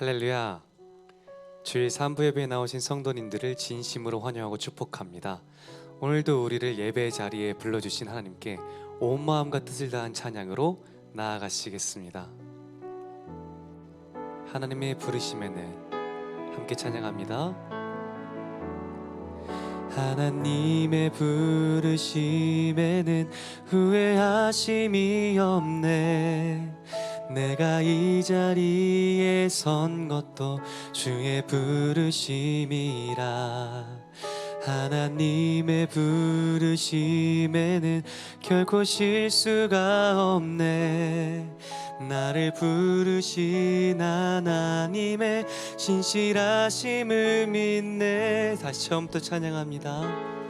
할렐루야. 주일 3부 예배에 나오신 성도님들을 진심으로 환영하고 축복합니다. 오늘도 우리를 예배 자리에 불러주신 하나님께 온 마음과 뜻을 다한 찬양으로 나아가시겠습니다. 하나님의 부르심에는 함께 찬양합니다. 하나님의 부르심에는 후회하심이 없네. 내가 이 자리에 선 것도 주의 부르심이라. 하나님의 부르심에는 결코 실수가 없네. 나를 부르신 하나님의 신실하심을 믿네. 다시 처음부터 찬양합니다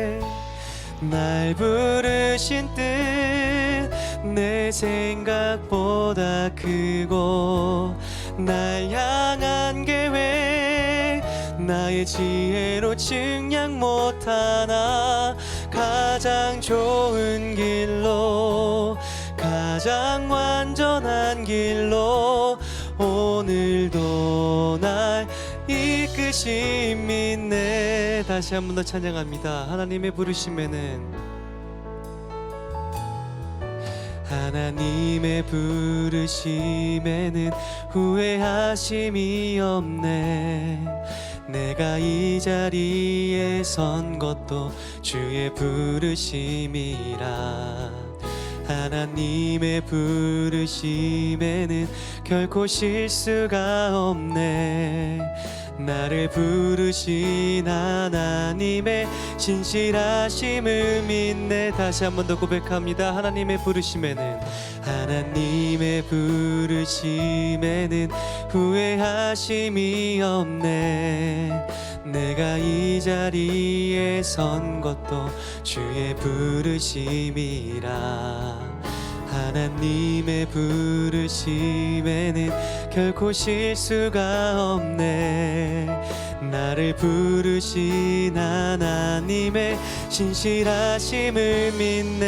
날 부르신 뜻 내 생각보다 크고 날 향한 계획 나의 지혜로 측량 못하나 가장 좋은 길로 가장 완전한 길로 오늘도 날 이끄심 믿네 다시 한 번 더 찬양합니다. 하나님의 부르심에는 하나님의 부르심에는 후회하심이 없네. 내가 이 자리에 선 것도 주의 부르심이라. 하나님의 부르심에는 결코 실수가 없네 나를 부르신 하나님의 신실하심을 믿네. 다시 한 번 더 고백합니다. 하나님의 부르심에는 하나님의 부르심에는 후회하심이 없네. 내가 이 자리에 선 것도 주의 부르심이라. 하나님의 부르심에는 결코 실수가 없네. 나를 부르신 하나님의 신실하심을 믿네.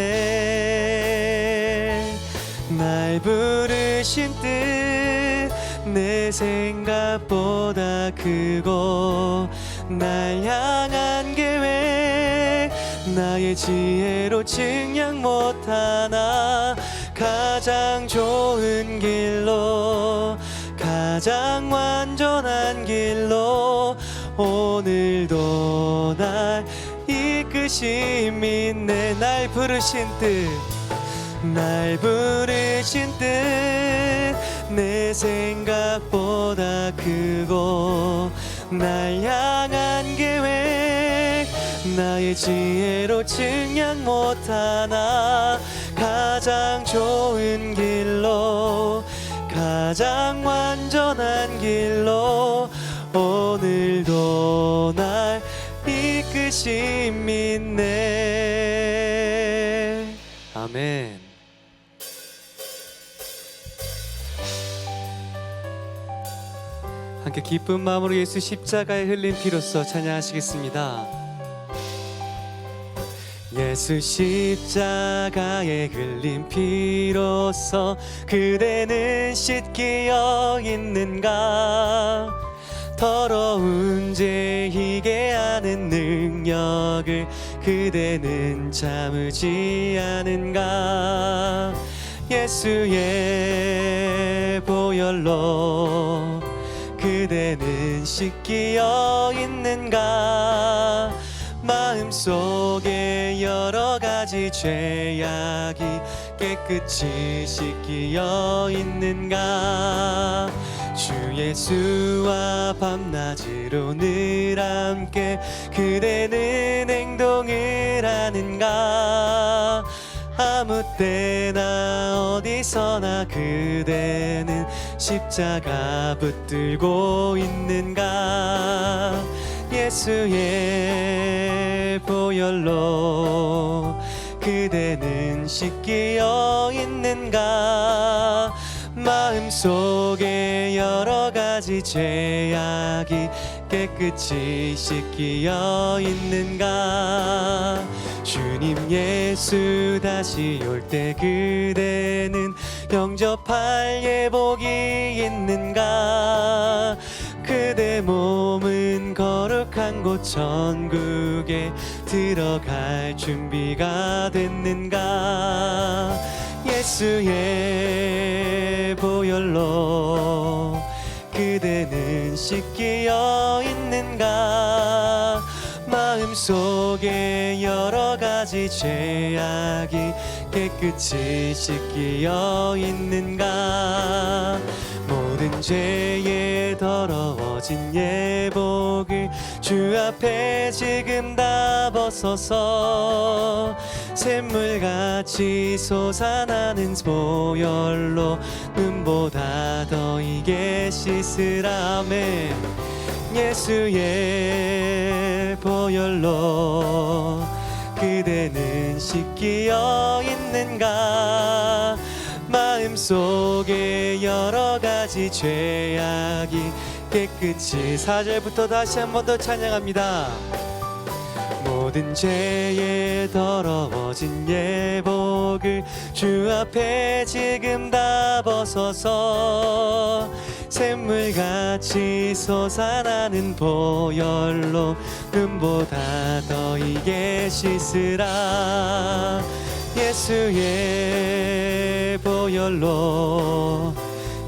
날 부르신 뜻 내 생각보다 크고 날 향한 계획 나의 지혜로 측량 못하나 가장 좋은 길로 가장 완전한 길로 오늘도 날 이끄심 믿네. 날 부르신 뜻날 부르신 뜻. 내 생각보다 크고 날 향한 계획 나의 지혜로 측량 못하나. 가장 좋은 길로 가장 완전한 길로 오늘도 날 이끄심 믿네 아멘 함께 기쁜 마음으로 예수 십자가에 흘린 피로써 찬양하시겠습니다. 예수 십자가에 흘린 피로써 그대는 씻기어 있는가? 더러운 죄 희게 하는 능력을 그대는 참으지 않은가? 예수의 보혈로 그대는 씻기어 있는가? 마음속에 여러 가지 죄악이 깨끗이 씻기어 있는가? 주 예수와 밤낮으로 늘 함께 그대는 행동을 하는가? 아무 때나 어디서나 그대는 십자가 붙들고 있는가 예수의 보혈로 그대는 씻기어 있는가? 마음속에 여러 가지 죄악이 깨끗이 씻기어 있는가? 주님 예수 다시 올 때 그대는 영접할 예복이 있는가? 그대 곳 천국에 들어갈 준비가 됐는가? 예수의 보혈로 그대는 씻기어 있는가? 마음속에 여러 가지 죄악이 깨끗이 씻기어 있는가? 모든 죄에 더러워진 예복을 주 앞에 지금 다 벗어서 샘물같이 솟아나는 보혈로 눈보다 더 이게 씻으라매 예수의 보혈로 그대는 씻기어 있는가? 마음속에 여러 가지 죄악이 깨끗이 사절부터 다시 한 번 더 찬양합니다. 모든 죄에 더러워진 예복을 주 앞에 지금 다 벗어서 샘물같이 솟아나는 보혈로 눈보다 더 이게 씻으라. 예수의 보혈로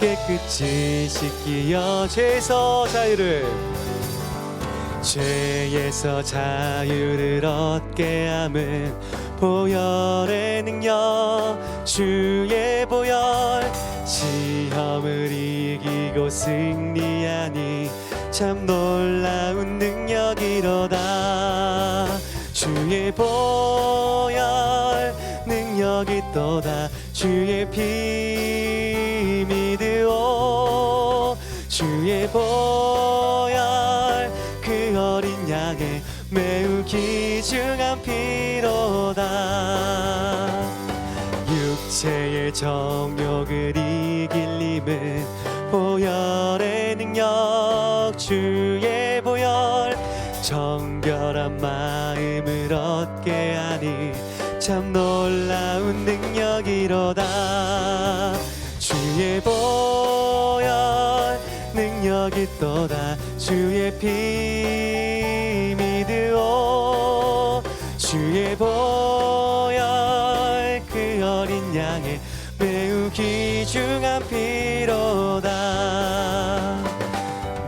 깨끗이 씻기어 죄에서 자유를. 죄에서 자유를 얻게 함은 보혈의 능력. 주의 보혈 시험을 이기고 승리하니 참 놀라운 능력이로다. 주의 보혈 능력이 또다. 주의 피 보혈 그 어린 양의 매우 귀중한 피로다. 육체의 정욕을 이길 힘은 보혈의 능력 주의 보혈. 정결한 마음을 얻게 하니 참 놀라운 능력이로다 능력이 또다 주의 피 믿으오 주의 보혈 그 어린 양의 매우 귀중한 피로다.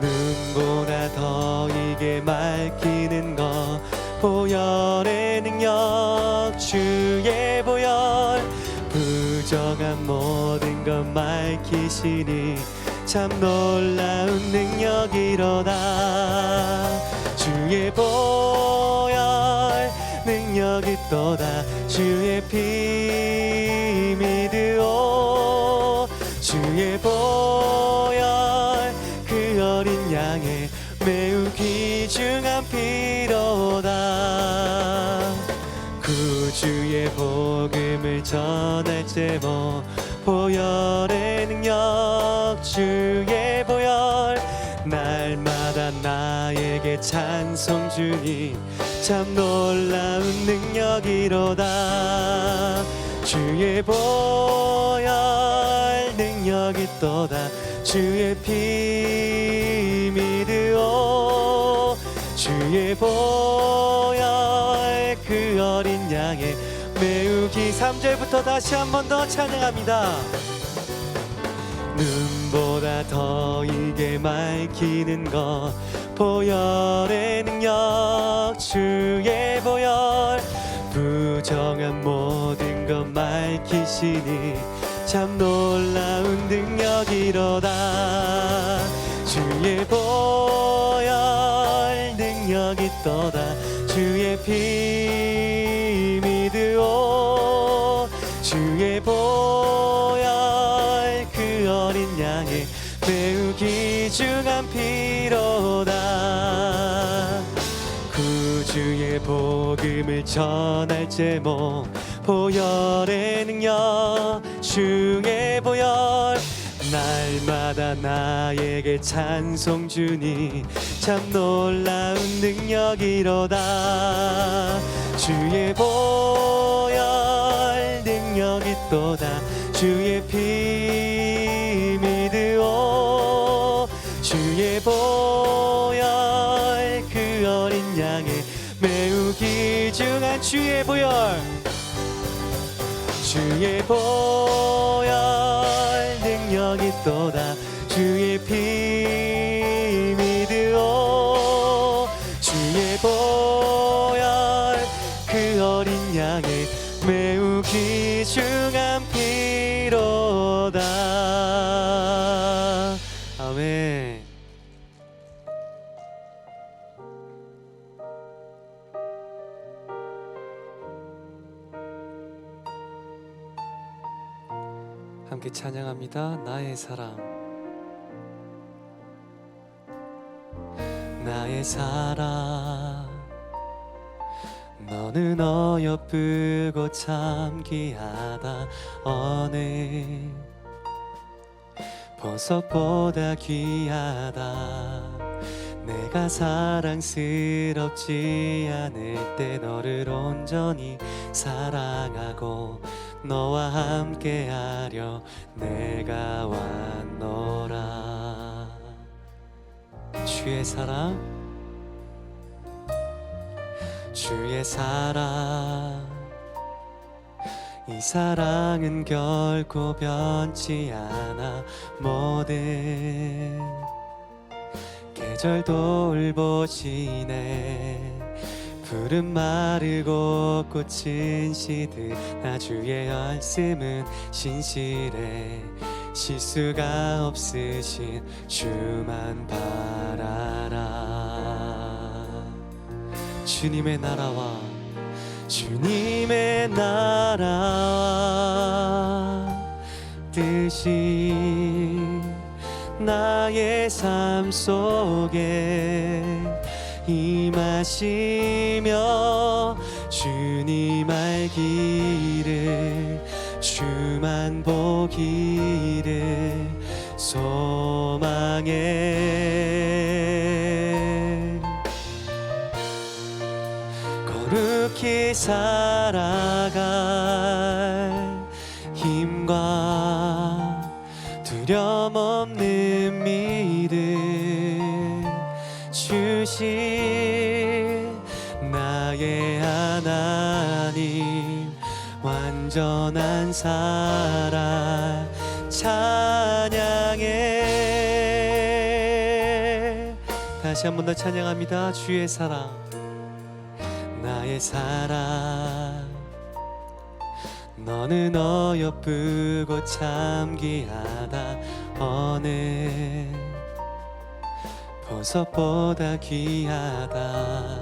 눈보다 더 이게 맑히는 것 보혈의 능력 주의 보혈. 부정한 모든 것 맑히시니 참 놀라운 능력이로다. 주의 보혈 능력이 또다. 주의 피 믿으오. 주의 보혈 그 어린 양의 매우 귀중한 피로다. 구주의 복음을 전할 제목 찬송 주니 참 놀라운 능력이로다. 주의 보혈 능력이 또다. 주의 피 믿으오. 주의 보혈 그 어린 양의 매우 기 3절부터 다시 한 번 더 찬양합니다. 눈보다 보다 더 이게 맑히는 것 보혈의 능력 주의 보혈. 부정한 모든 것 맑히시니 참 놀라운 능력이로다. 주의 보혈 능력이 또다. 주의 피 믿으오. 주의 보혈 그 어린 양의 매우 귀중한 피로다. 구주의 복음을 전할 제목 보혈의 능력 주의 보혈. 날마다 나에게 찬송 주니 참 놀라운 능력이로다. 주의 보혈 능력이 또다. 주의 피 주의 보혈 그 어린 양의 매우 귀중한 주의 보혈. 주의 보혈 능력이 또다 함께 찬양합니다. 나의 사랑. 나의 사랑. 너는 어여쁘고 참 귀하다. 어느 보석보다 귀하다. 내가 사랑스럽지 않을 때 너를 온전히 사랑하고 너와 함께하려 내가 왔노라. 주의 사랑. 주의 사랑. 이 사랑은 결코 변치 않아. 모든 계절 돌보시네 푸른 마르고 꽃은 시드나 주의 말씀은 신실해 실수가 없으신 주만 바라라. 주님의 나라와 주님의 나라와 뜻이 나의 삶 속에 임 하시며 주님 알기를 주만 보기를 소망해 거룩히 살아갈 힘과 두려움 없는 믿음 주신 완전한 사랑 찬양해. 다시 한 번 더 찬양합니다. 주의 사랑 나의 사랑. 너는 어여쁘고 참 귀하다. 어느 보석보다 귀하다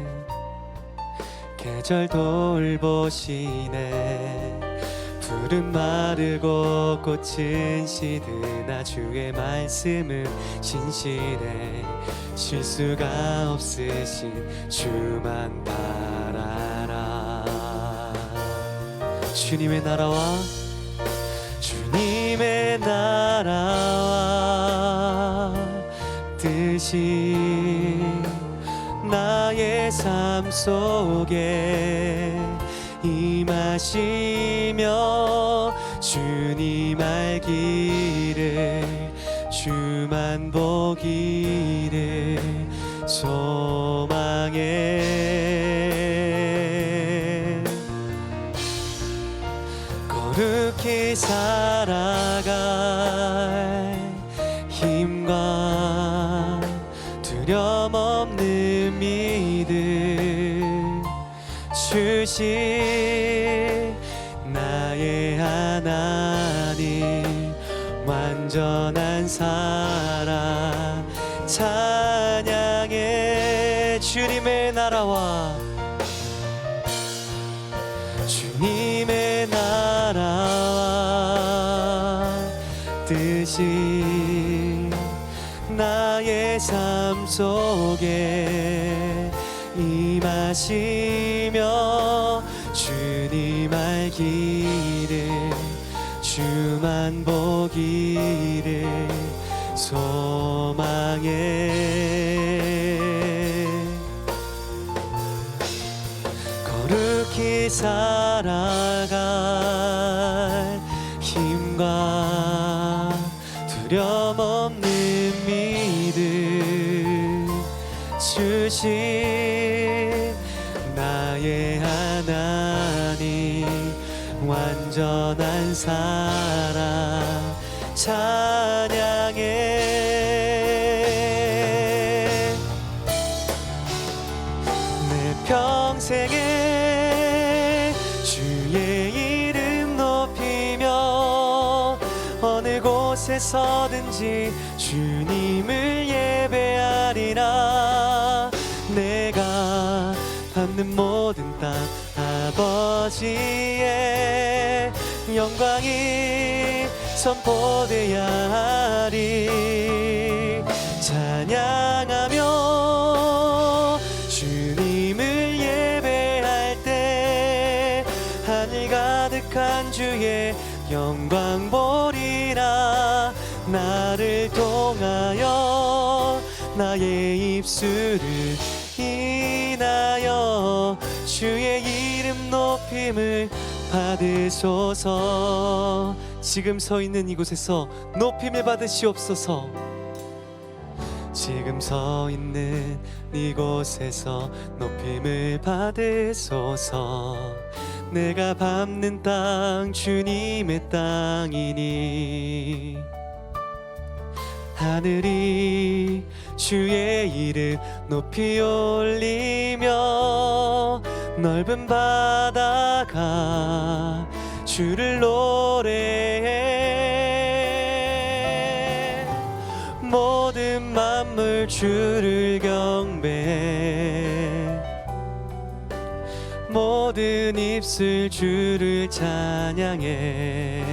계절 돌보시네. 푸른 마르고 꽃은 시드나 주의 말씀은 신실해. 실수가 없으신 주만 바라라. 주님의 나라와 주님의 나라와 뜻 뜻이 삶 속에 임하시며 주님 알기를 주만 보기를 소망해 거룩히 살아갈 주신 나의 하나님. 완전한 사랑. 찬양해. 주님의 나라와 주님의 나라와 뜻이 나의 삶 속에 임하시 주신 나의 하나님 완전한 사랑 찬양 받는 모든 땅 아버지의 영광이 선포되야 하리. 찬양하며 주님을 예배할 때 하늘 가득한 주의 영광 보리라. 나를 통하여 나의 입술을 높임을 받으소서. 지금 서 있는 이곳에서 높임을 받으시옵소서. 지금 서 있는 이곳에서 높임을 받으소서. 내가 밟는 땅 주님의 땅이니. 하늘이 주의 이름 높이 올리며 넓은 바다가 주를 노래해. 모든 만물 주를 경배해 모든 입술 주를 찬양해.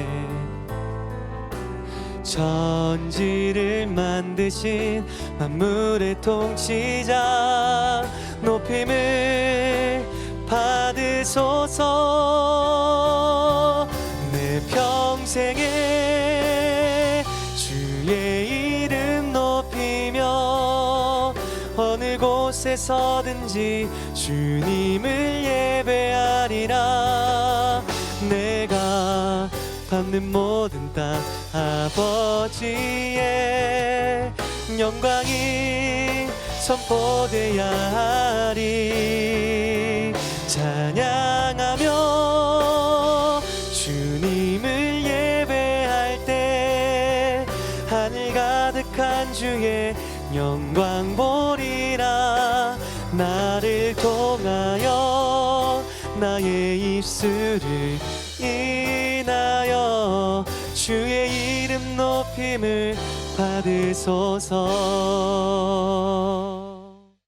천지를 만드신 만물의 통치자 높임을 받으소서 내 평생에 주의 이름 높이며 어느 곳에 서든지 주님을 예배하리라. 내가 받는 모든 땅 아버지의 영광이 선포되야 하리 찬양하며 주님을 예배할 때 하늘 가득한 주의 영광 보리라. 나를 통하여 나의 입술을 인하여 주의 이름 높임을 받으소서